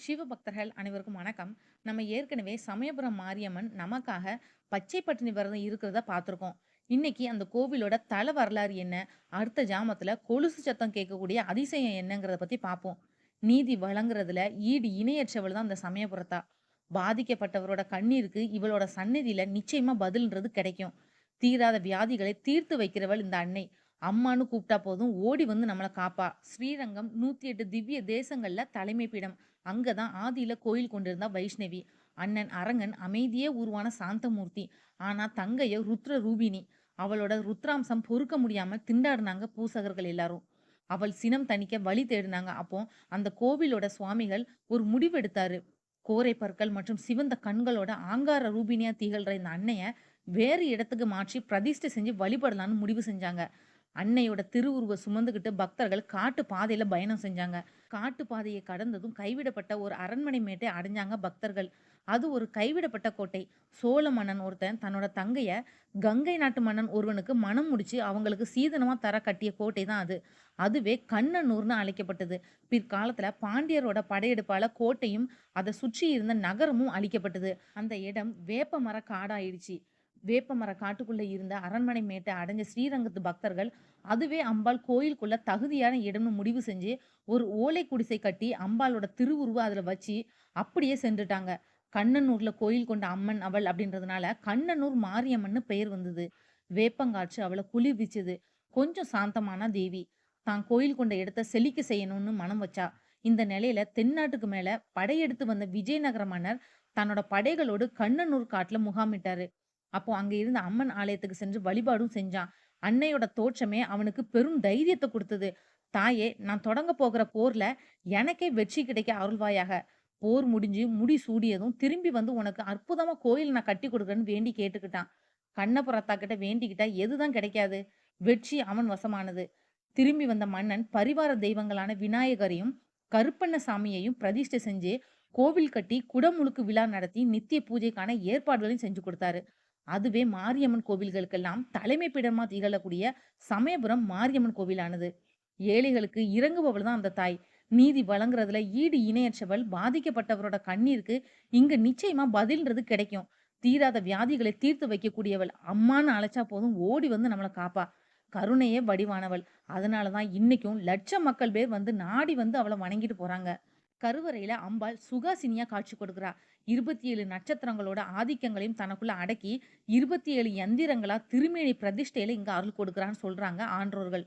சிவபக்தர்கள் அனைவருக்கும் வணக்கம். நம்ம ஏற்கனவே சமயபுரம் மாரியம்மன் நமக்காக பச்சை பட்டினி விரதம் இருக்கிறத பார்த்துருக்கோம். இன்னைக்கு அந்த கோவிலோட தல வரலாறு என்ன? அடுத்த ஜாமத்தில் கொலுசு சத்தம் கேட்கக்கூடிய அதிசயம் என்னங்கிறத பற்றி பார்ப்போம். நீதி வழங்குறதுல ஈடு இணையற்றவள் தான் அந்த சமயபுரத்தா. பாதிக்கப்பட்டவரோட கண்ணீருக்கு இவளோட சந்நிதியில நிச்சயமா பதில்ன்றது கிடைக்கும். தீராத வியாதிகளை தீர்த்து வைக்கிறவள் இந்த அன்னை. அம்மானு கூப்பிட்டா போதும் ஓடி வந்து நம்மளை காப்பா. ஸ்ரீரங்கம் 108 திவ்ய தேசங்கள்ல தலைமை பீடம். அங்கே தான் ஆதியில் கோயில் கொண்டிருந்தா வைஷ்ணவி. அண்ணன் அரங்கன் அமைதியே உருவான சாந்தமூர்த்தி. ஆனால் தங்கைய ருத்ர ரூபிணி. அவளோட ருத்ராம்சம் பொறுக்க முடியாமல் திண்டாடினாங்க பூசகர்கள் எல்லாரும். அவள் சினம் தணிக்க வழி தேடினாங்க. அப்போ அந்த கோவிலோட சுவாமிகள் ஒரு முடிவெடுத்தாரு. கோரை பற்கள் மற்றும் சிவந்த கண்களோட ஆங்கார ரூபினியா திகழ்ற இந்த அன்னைய வேறு இடத்துக்கு மாற்றி பிரதிஷ்டை செஞ்சு வழிபடலான்னு முடிவு செஞ்சாங்க. அன்னையோட திருவுருவ சுமந்துக்கிட்டு பக்தர்கள் காட்டு பாதையில பயணம் செஞ்சாங்க. காட்டு பாதையை கடந்ததும் கைவிடப்பட்ட ஒரு அரண்மனை மேட்டை அடைஞ்சாங்க பக்தர்கள். அது ஒரு கைவிடப்பட்ட கோட்டை. சோழ மன்னன் ஒருத்தன் தன்னோட தங்கைய கங்கை நாட்டு மன்னன் ஒருவனுக்கு மணம் முடிச்சு அவங்களுக்கு சீதனமா தர கட்டிய கோட்டை தான் அது. அதுவே கண்ணனூர்னு அழைக்கப்பட்டது. பிற்காலத்துல பாண்டியரோட படையெடுப்பால கோட்டையும் அதை சுற்றி இருந்த நகரமும் அழிக்கப்பட்டது. அந்த இடம் வேப்பமர காடாயிடுச்சு. வேப்பமர காட்டுக்குள்ளே இருந்த அரண்மனை மேட்டை அடைஞ்ச ஸ்ரீரங்கத்து பக்தர்கள் அதுவே அம்பாள் கோயிலுக்குள்ள தகுதியான இடம்னு முடிவு செஞ்சு ஒரு ஓலை குடிசை கட்டி அம்பாளோட திருவுருவ அதுல வச்சு அப்படியே சென்றுட்டாங்க. கண்ணனூர்ல கோயில் கொண்ட அம்மன் அவள் அப்படின்றதுனால கண்ணனூர் மாரியம்மன்னு பெயர் வந்தது. வேப்பங்காற்று அவளை குளிர்விச்சது. கொஞ்சம் சாந்தமான தேவி. தான் கோயில் கொண்ட இடத்த செழிக்க செய்யணும்னு மனம் வச்சா. இந்த நிலையில தென்னாட்டுக்கு மேல படையெடுத்து வந்த விஜயநகர மன்னர் தன்னோட படைகளோடு கண்ணனூர் காட்டுல முகாமிட்டாரு. அப்போ அங்க இருந்த அம்மன் ஆலயத்துக்கு சென்று வழிபாடும் செஞ்சான். அன்னையோட தோற்றமே அவனுக்கு பெரும் தைரியத்தை கொடுத்தது தாயே நான் தொடங்க போகிற போர்ல எனக்கே வெற்றி கிடைக்க அருள்வாயாக. போர் முடிஞ்சு முடி சூடியதும் திரும்பி வந்து உனக்கு அற்புதமா கோயில் நான் கட்டி கொடுக்குறேன்னு வேண்டி கேட்டுக்கிட்டான். கண்ணபுரத்தா கிட்ட வேண்டிக்கிட்டா எதுதான் கிடைக்காது? வெற்றி அவன் வசமானது. திரும்பி வந்த மன்னன் பரிவார தெய்வங்களான விநாயகரையும் கருப்பண்ண சாமியையும் பிரதிஷ்டை செஞ்சு கோவில் கட்டி குடமுழுக்கு விழா நடத்தி நித்திய பூஜைக்கான ஏற்பாடுகளையும் செஞ்சு கொடுத்தாரு. அதுவே மாரியம்மன் கோவில்களுக்கெல்லாம் தலைமை பீடமா திகழக்கூடிய சமயபுரம் மாரியம்மன் கோவிலானது. ஏழைகளுக்கு இறங்குபவள் தான் அந்த தாய். நீதி வழங்குறதுல ஈடு இணையற்றவள். பாதிக்கப்பட்டவரோட கண்ணீருக்கு இங்க நிச்சயமா பதில்ன்றது கிடைக்கும். தீராத வியாதிகளை தீர்த்து வைக்கக்கூடியவள். அம்மான்னு அழைச்சா போதும் ஓடி வந்து நம்மளை காப்பா. கருணையே வடிவானவள். அதனால தான் இன்னைக்கும் லட்சம் மக்கள் பேர் வந்து நாடி வந்து அவளை வணங்கிட்டு போறாங்க. கருவறையில அம்பாள் சுகாசினியா காட்சி கொடுக்கிறா. 27 நட்சத்திரங்களோட ஆதிக்கங்களையும் தனக்குள்ள அடக்கி 27 யந்திரங்களா திருமேனி பிரதிஷ்டையில இங்க அருள் கொடுக்குறான்னு சொல்றாங்க ஆன்றோர்கள்.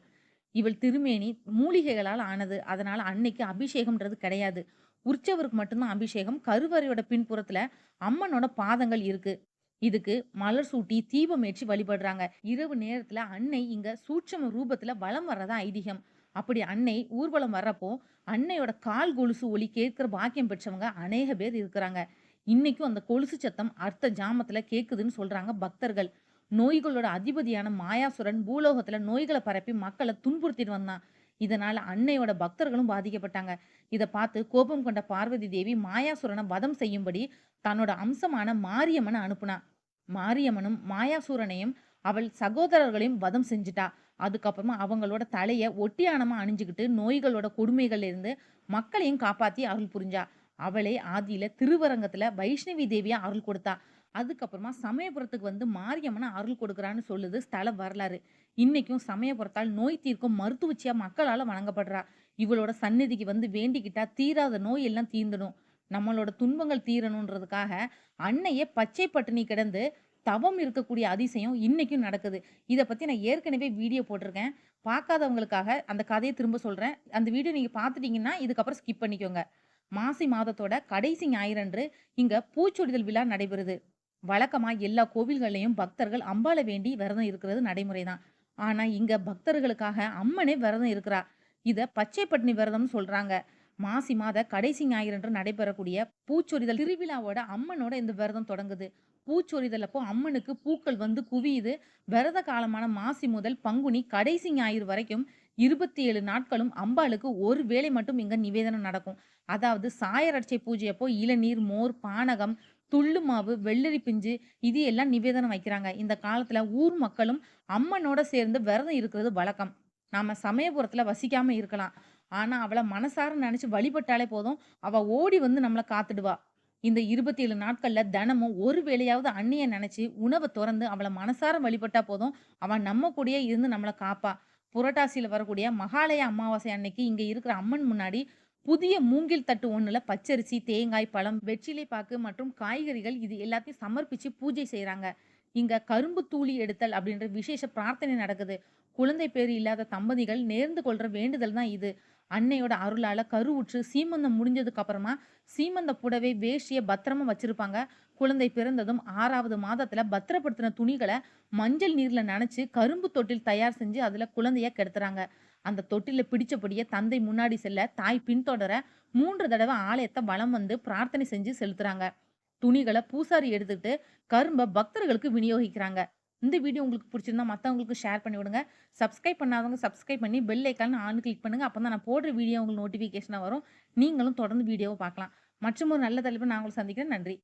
இவள் திருமேனி மூலிகைகளால் ஆனது. அதனால அன்னைக்கு அபிஷேகம்ன்றது கிடையாது. உற்சவருக்கு மட்டும்தான் அபிஷேகம். கருவறையோட பின்புறத்துல அம்மனோட பாதங்கள் இருக்கு. இதுக்கு மலர் சூட்டி தீபம் ஏற்றி வழிபடுறாங்க. இரவு நேரத்துல அன்னை இங்க சூட்சம ரூபத்துல வலம் வர்றதா ஐதீகம். அப்படி அன்னை ஊர்வலம் வர்றப்போ அன்னையோட கால் கொலுசு ஒலி கேட்கிற பாக்கியம் பெற்றவங்க அநேக பேர் இருக்கிறாங்க. இன்னைக்கும் அந்த கொலுசு சத்தம் அர்த்த ஜாமத்துல கேக்குதுன்னு சொல்றாங்க பக்தர்கள். நோய்களோட அதிபதியான மாயாசுரன் பூலோகத்துல நோய்களை பரப்பி மக்களை துன்புறுத்திட்டு வந்தான். இதனால அன்னையோட பக்தர்களும் பாதிக்கப்பட்டாங்க. இத பார்த்து கோபம் கொண்ட பார்வதி தேவி மாயாசுரனை வதம் செய்யும்படி தன்னோட அம்சமான மாரியம்மன அனுப்புனா. மாரியம்மனும் மாயாசூரனையும் அவள் சகோதரர்களையும் வதம் செஞ்சுட்டா. அதுக்கப்புறமா அவங்களோட தலையை ஒட்டியானமாக அணிஞ்சுக்கிட்டு நோய்களோட கொடுமைகள்லேருந்து மக்களையும் காப்பாற்றி அருள் புரிஞ்சா. அவளே ஆதியில் திருவரங்கத்தில் வைஷ்ணவி தேவியாக அருள் கொடுத்தா. அதுக்கப்புறமா சமயபுரத்துக்கு வந்து மாரியம்மனை அருள் கொடுக்குறான்னு சொல்லுது ஸ்தல வரலாறு. இன்னைக்கும் சமயபுரத்தால் நோய் தீர்க்கும் மருத்துவச்சியாக மக்களால் வணங்கப்படுறா. இவளோட சந்நிதிக்கு வந்து வேண்டிக்கிட்டா தீராத நோய் எல்லாம் தீர்ந்துடும். நம்மளோட துன்பங்கள் தீரணுன்றதுக்காக அன்னையே பச்சை பட்டினி கிடந்து தவம் இருக்கக்கூடிய அதிசயம் இன்னைக்கும் நடக்குது. இதை பற்றி நான் ஏற்கனவே வீடியோ போட்டிருக்கேன். பார்க்காதவங்களுக்காக அந்த கதையை திரும்ப சொல்கிறேன் அந்த வீடியோ நீங்கள் பார்த்துட்டீங்கன்னா இதுக்கப்புறம் ஸ்கிப் பண்ணிக்கோங்க. மாசி மாதத்தோட கடைசி ஞாயிறன்று இங்கே பூச்சொடிதல் விழா நடைபெறுது. வழக்கமாக எல்லா கோவில்கள்லையும் பக்தர்கள் அம்பாள வேண்டி விரதம் இருக்கிறது நடைமுறை தான். ஆனால் இங்கே பக்தர்களுக்காக அம்மனே விரதம் இருக்கிறா. இதை பச்சைப்பட்டினி விரதம்னு சொல்கிறாங்க மாசி மாத கடைசி ஞாயிறன்று நடைபெறக்கூடிய பூச்சொரிதல் திருவிழாவோட அம்மனோட இந்த விரதம் தொடங்குது. பூச்சொரிதல் அப்போ அம்மனுக்கு பூக்கள் வந்து குவியுது. விரத காலமான மாசி முதல் பங்குனி கடைசி ஞாயிறு வரைக்கும் 27 நாட்களும் அம்பாளுக்கு ஒரு வேளை மட்டும் இங்க நிவேதனம் நடக்கும். அதாவது சாயரட்சை பூஜை அப்போ இளநீர், மோர், பானகம், துள்ளு மாவு, வெள்ளரி பிஞ்சு இது எல்லாம் நிவேதனம் வைக்கிறாங்க. இந்த காலத்துல ஊர் மக்களும் அம்மனோட சேர்ந்து விரதம் இருக்கிறது வழக்கம். நாம சமயபுரத்துல வசிக்காம இருக்கலாம். ஆனா, அவளை மனசார நினைச்சு வழிபட்டாலே போதும், அவ ஓடி வந்து நம்மளை காத்துடுவா. இந்த 27 நாட்கள்ல தினமும் ஒரு வேளையாவது அண்ணியை நினைச்சு உணவை திறந்து அவளை மனசார வழிபட்டா போதும், அவன் நம்ம கூடயே இருந்து நம்மளை காப்பா. புரட்டாசியில வரக்கூடிய மகாலய அமாவாசை அன்னைக்கு இங்க இருக்கிற அம்மன் முன்னாடி புதிய மூங்கில் தட்டு ஒண்ணுல பச்சரிசி, தேங்காய், பழம், வெற்றிலை பாக்கு மற்றும் காய்கறிகள் இது எல்லாத்தையும் சமர்ப்பிச்சு பூஜை செய்கிறாங்க இங்க கரும்பு தூளி எடுத்தல் அப்படின்ற விசேஷ பிரார்த்தனை நடக்குது. குழந்தை பேர் இல்லாத தம்பதிகள் நேர்ந்து கொள்ற வேண்டுதல் தான் இது. அன்னையோட அருளால கருவுற்று சீமந்தம் முடிஞ்சதுக்கு அப்புறமா, சீமந்த புடவை, வேஷ்டியை பத்திரமா வச்சிருப்பாங்க. குழந்தை பிறந்ததும் ஆறாவது மாதத்துல பத்திரப்படுத்தின துணிகளை மஞ்சள் நீர்ல நனைச்சு, கரும்பு தொட்டில் தயார் செஞ்சு அதுல குழந்தைய கெடுத்துறாங்க அந்த தொட்டில பிடிச்சபடியே தந்தை முன்னாடி செல்ல, தாய் பின்தொடர மூன்று தடவை ஆலயத்தை வலம் வந்து பிரார்த்தனை செஞ்சு செலுத்துறாங்க. துணிகளை பூசாரி எடுத்துட்டு, கரும்ப பக்தர்களுக்கு விநியோகிக்கிறாங்க. இந்த வீடியோ உங்களுக்கு பிடிச்சிருந்தா மற்றவங்களுக்கு ஷேர் பண்ணி விடுங்க. சப்ஸ்கிரைப் பண்ணாதவங்க சப்ஸ்கிரைப் பண்ணி பெல் ஐகான் ஆன் கிளிக் பண்ணுங்க. அப்பதான் நான் போடுற வீடியோ உங்களுக்கு நோட்டிஃபிகேஷனாக வரும். நீங்களும் தொடர்ந்து வீடியோவை பார்க்கலாம். மற்றும் ஒரு நல்ல தலைப்பு நான் உங்கள சந்திக்கிறேன். நன்றி.